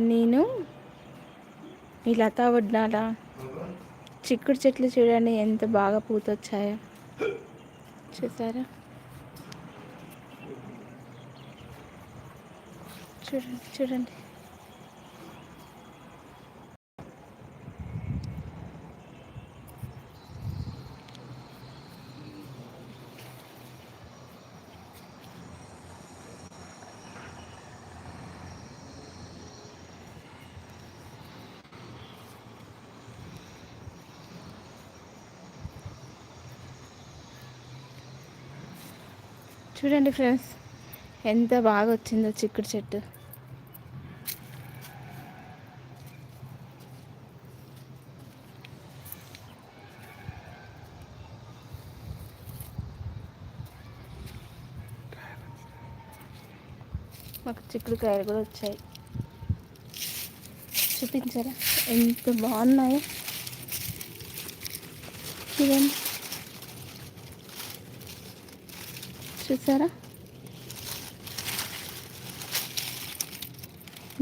నేను ఈ లతా వడ్నాల. చిక్కుడు చెట్లు చూడండి ఎంత బాగా పూతొచ్చాయో. చూసారా? చూడండి చూడండి. చూడండి ఫ్రెండ్స్ ఎంత బాగా వచ్చిందో చిక్కుడు చెట్టు. మాకు చిక్కుడుకాయలు కూడా వచ్చాయి. చూపించారా? ఎంత బాగున్నాయో. చూడండి. చూసారా?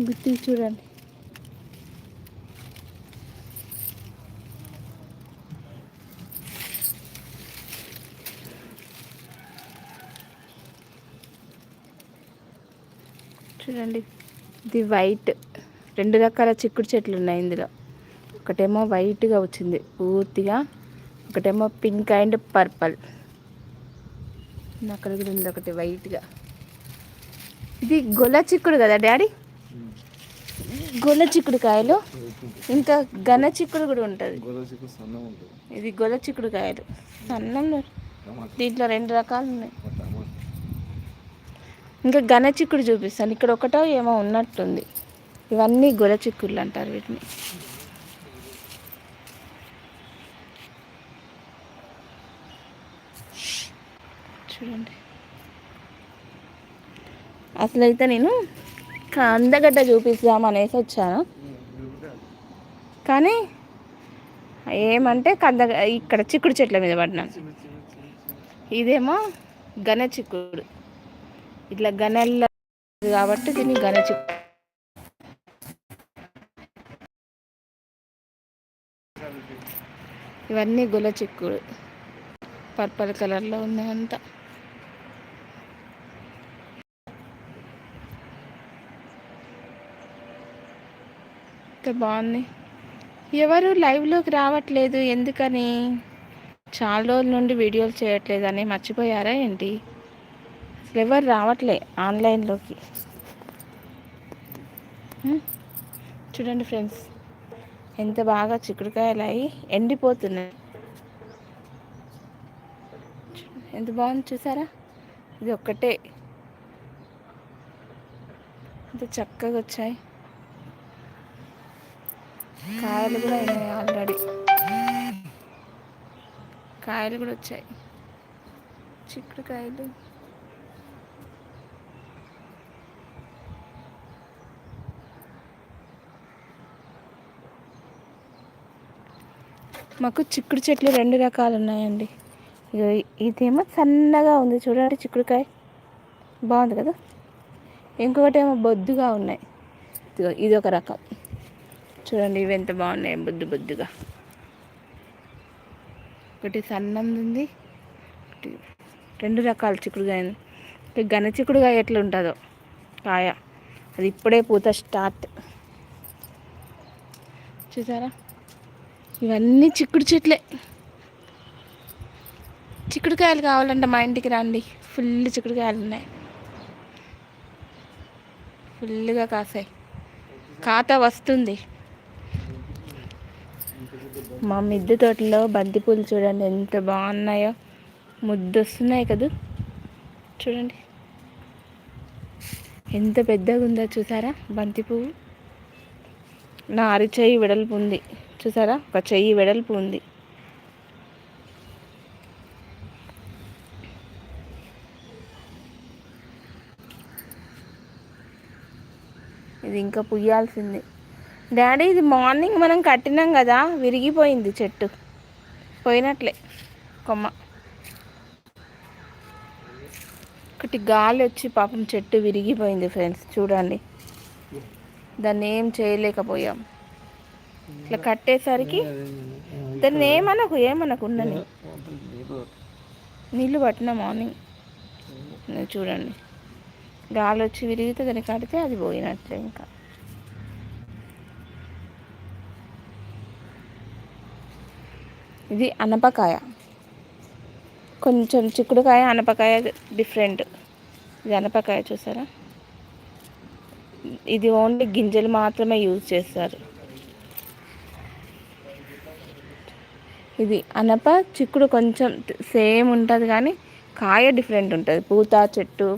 గుత్తి చూడండి. చూడండి ఇది వైట్. రెండు రకాల చిక్కుడు చెట్లు ఉన్నాయి ఇందులో. ఒకటేమో వైట్గా వచ్చింది పూర్తిగా ఒకటేమో పింక్ అండ్ పర్పల్. అక్కడ కూడా ఉంది ఒకటి వైట్గా. ఇది గొల్ల చిక్కుడు కదా డాడీ? గొల్ల చిక్కుడు కాయలు ఇంకా ఘన చిక్కుడు కూడా ఉంటుంది. ఇది గొల్ల చిక్కుడు కాయలు సన్నం దీంట్లో రెండు రకాలు ఉన్నాయి. ఇంకా ఘన చిక్కుడు చూపిస్తాను. ఇక్కడ ఒకటో ఏమో ఉన్నట్టుంది. ఇవన్నీ గొల చిక్కుళ్ళు అంటారు వీటిని. చూడండి. అసలైతే నేను అందగడ్డ చూపిస్తాం అనేసి వచ్చాను. కానీ ఏమంటే కంద ఇక్కడ చిక్కుడు చెట్ల మీద పడినాను ఇదేమో ఘన చిక్కుడు. ఇట్లా గనెల్ల కాబట్టి దీన్ని గన చిక్కుడు ఇవన్నీ గుల చిక్కుడు. పర్పల్ కలర్లో ఉన్నాయంతా ఇంకా బాగుంది. ఎవరు లైవ్లోకి రావట్లేదు ఎందుకని? చాలా రోజుల నుండి వీడియోలు చేయట్లేదని మర్చిపోయారా ఏంటి? అసలు ఎవరు రావట్లే ఆన్లైన్లోకి చూడండి ఫ్రెండ్స్ ఎంత బాగా చిక్కుడుకాయలు అయి ఎండిపోతున్నాయి ఎంత బాగుంది చూసారా? ఇది ఒక్కటే. ఎంత చక్కగా వచ్చాయి. కాయలు కూడా అయినాయి ఆల్రెడీ. కాయలు కూడా వచ్చాయి. చిక్కుడుకాయలు. మాకు చిక్కుడు చెట్లు రెండు రకాలు ఉన్నాయండి. ఇదేమో సన్నగా ఉంది చూడండి చిక్కుడుకాయ. బాగుంది కదా? ఇంకొకటి ఏమో బొద్దుగా ఉన్నాయి. ఇది ఒక రకం. చూడండి ఇవి ఎంత బాగున్నాయి బొద్దు బొద్దుగా ఒకటి సన్నం ఉంది రెండు రకాల చిక్కుడుకాయ ఘన చిక్కుడుకాయ ఎట్లా ఉంటుందో కాయ. అది ఇప్పుడే పూత స్టార్ట్. చూసారా? ఇవన్నీ చిక్కుడు చెట్లే. చిక్కుడుకాయలు కావాలంటే మా ఇంటికి రండి. ఫుల్ చిక్కుడుకాయలు ఉన్నాయి. ఫుల్గా కాసాయి. ఖాతా వస్తుంది. మా మిద్దె తోటలో బంతిపూలు చూడండి ఎంత బాగున్నాయో. ముద్దు వస్తున్నాయి కదా. చూడండి. ఎంత పెద్దగా ఉందో చూసారా బంతి పువ్వు? నా అరిచేయి వెడల్పు ఉంది. చూసారా? ఒక చెయ్యి వెడల్పు ఉంది. ఇది ఇంకా పుయ్యాల్సింది. డాడీ ఇది మార్నింగ్ మనం కట్టినాం కదా విరిగిపోయింది చెట్టు. పోయినట్లే కొమ్మ. ఒకటి గాలి వచ్చి పాపం చెట్టు విరిగిపోయింది ఫ్రెండ్స్ చూడండి. దాన్ని ఏం చేయలేకపోయాం. ఇట్లా కట్టేసరికి దాన్ని ఏమనకు ఏమనకు ఉండని నీళ్ళు పట్టిన మార్నింగ్. చూడండి. గాలి వచ్చి విరిగితే దాన్ని కడితే అది పోయినట్లే ఇంకా. ఇది అనపకాయ. కొంచెం చిక్కుడుకాయ అనపకాయ డిఫరెంట్. ఇది అనపకాయ చూసారా? ఇది ఓన్లీ గింజలు మాత్రమే యూజ్ చేస్తారు. ఇది అనప చిక్కుడు కొంచెం సేమ్ ఉంటుంది కానీ కాయ డిఫరెంట్ ఉంటుంది. పూత చెట్టు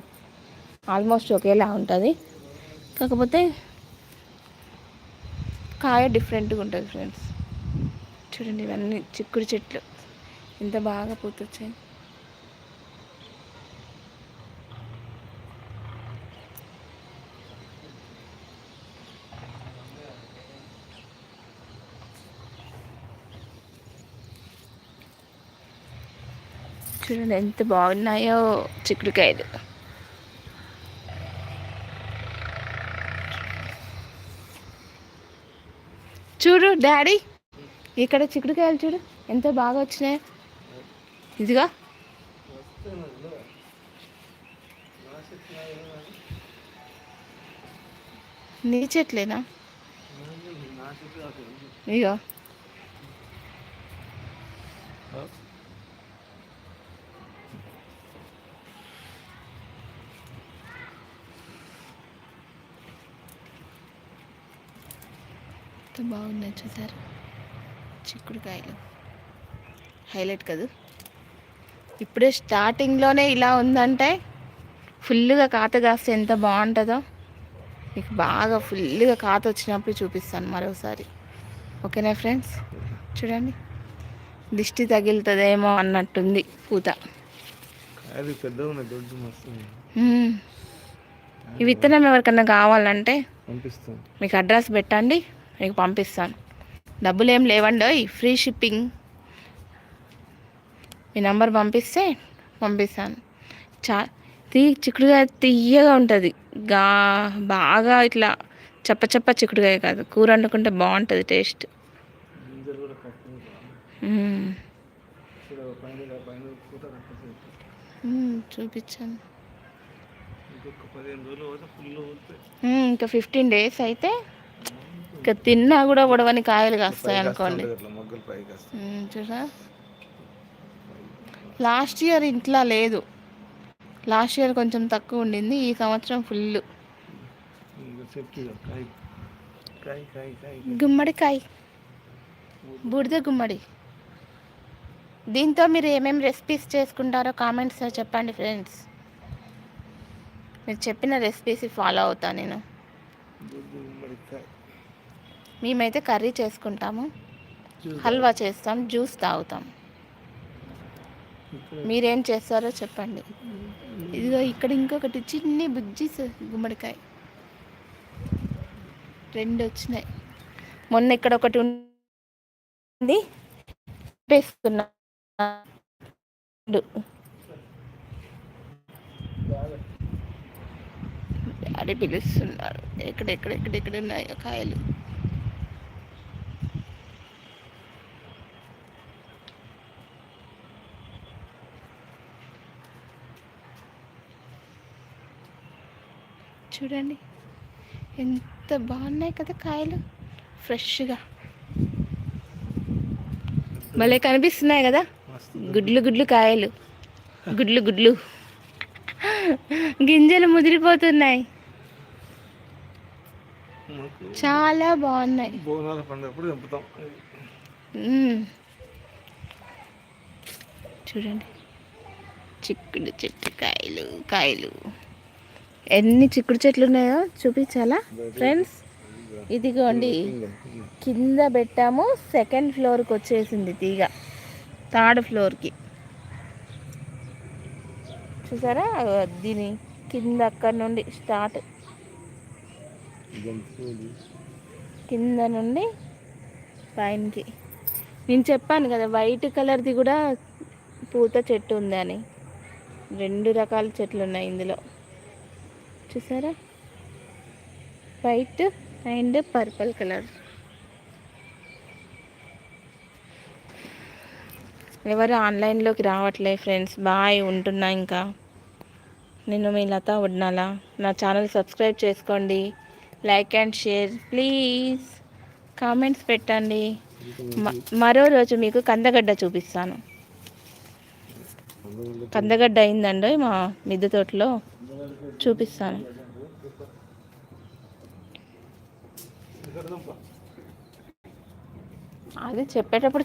ఆల్మోస్ట్ ఒకేలా ఉంటుంది. కాకపోతే కాయ డిఫరెంట్గా ఉంటుంది ఫ్రెండ్స్. చూడండి ఇవన్నీ చిక్కుడు చెట్లు. ఎంత బాగా పూతొచ్చాయి. చూడండి ఎంత బాగున్నాయో చిక్కుడుకాయలు. చూడు డాడీ. ఇక్కడ చిక్కుడుకాయలు చూడు ఎంత బాగా వచ్చినాయి. ఇదిగా. నీ చెట్లేనా? ఇగో బాగున్నాయి చూసారు? చిక్కుడుకాయలు. హైలైట్ కదా. ఇప్పుడే స్టార్టింగ్లోనే ఇలా ఉందంటే ఫుల్గా కాత కాస్తే ఎంత బాగుంటుందో మీకు బాగా ఫుల్గా కాత వచ్చినప్పుడు చూపిస్తాను మరోసారి. ఓకేనా ఫ్రెండ్స్ చూడండి. దిష్టి తగిలుతుందేమో అన్నట్టుంది పూత. ఈ విత్తనం ఎవరికన్నా కావాలంటే మీకు అడ్రస్ పెట్టండి మీకు పంపిస్తాను. డబ్బులు ఏం లేవండి ఫ్రీ షిప్పింగ్. మీ నంబర్ పంపిస్తే పంపిస్తాను. చా తీ చిక్కుడుకాయ తీయగా ఉంటుంది. గా బాగా ఇట్లా చప్ప చప్ప చిక్కుడుకాయ కాదు. కూర వండుకుంటే బాగుంటుంది టేస్ట్. చూపించాను ఇంకా ఫిఫ్టీన్ డేస్ అయితే ఇంకా తిన్నా కూడా ఉడవని కాయలు కాస్తాయి అనుకోండి. చూసా లాస్ట్ ఇయర్ ఇంట్లో లేదు. లాస్ట్ ఇయర్ కొంచెం తక్కువ ఉండింది ఈ సంవత్సరం ఫుల్. గుమ్మడికాయ బూడిద గుమ్మడి. దీంతో మీరు ఏమేమి రెసిపీస్ చేసుకుంటారో కామెంట్స్లో చెప్పండి ఫ్రెండ్స్ మీరు చెప్పిన రెసిపీస్ ఫాలో అవుతా నేను. మేమైతే కర్రీ చేసుకుంటాము. హల్వా చేస్తాం జ్యూస్ తాగుతాం. మీరేం చేస్తారో చెప్పండి. ఇదిగో ఇక్కడ ఇంకొకటి చిన్ని బుజ్జి స- గుమ్మడికాయ. రెండు వచ్చినాయి. మొన్న ఇక్కడ ఒకటి ఉంది. వేసుకున్నా డాడీ పిలుస్తున్నారు. ఎక్కడెక్కడ ఎక్కడెక్కడ ఉన్నాయో కాయలు? చూడండి. ఎంత బాగున్నాయి కదా కాయలు. ఫ్రెష్గా. భలే కనిపిస్తున్నాయి కదా. గుడ్లు గుడ్లు కాయలు. గుడ్లు గుడ్లు. గింజలు ముదిరిపోతున్నాయి. చాలా బాగున్నాయి. చూడండి. చిక్కుడు చెట్టు కాయలు కాయలు. ఎన్ని చిక్కుడు చెట్లు ఉన్నాయో చూపించాలా? ఫ్రెండ్స్ ఇదిగోండి. కింద పెట్టాము సెకండ్ ఫ్లోర్కి వచ్చేసింది తీగ. థర్డ్ ఫ్లోర్కి చూసారా? దీని కింద అక్కడ నుండి స్టార్ట్ కింద నుండి పైనకి నేను చెప్పాను కదా వైట్ కలర్ది కూడా పూత చెట్టు ఉందని. రెండు రకాల చెట్లు ఉన్నాయి ఇందులో. చూసారా? White and purple colour. ఎవరు ఆన్లైన్లోకి రావట్లే ఫ్రెండ్స్. బాయ్ ఉంటున్నా ఇంకా. నేను మీ లత ఉడ్నాల. నా ఛానల్ సబ్స్క్రైబ్ చేసుకోండి. Like and share please. Comments పెట్టండి. మరో రోజు మీకు కందగడ్డ చూపిస్తాను. కందగడ్డ అయిందండి మా మిద్దె తోటలో. చూపిస్తాను. అది చెప్పేటప్పుడు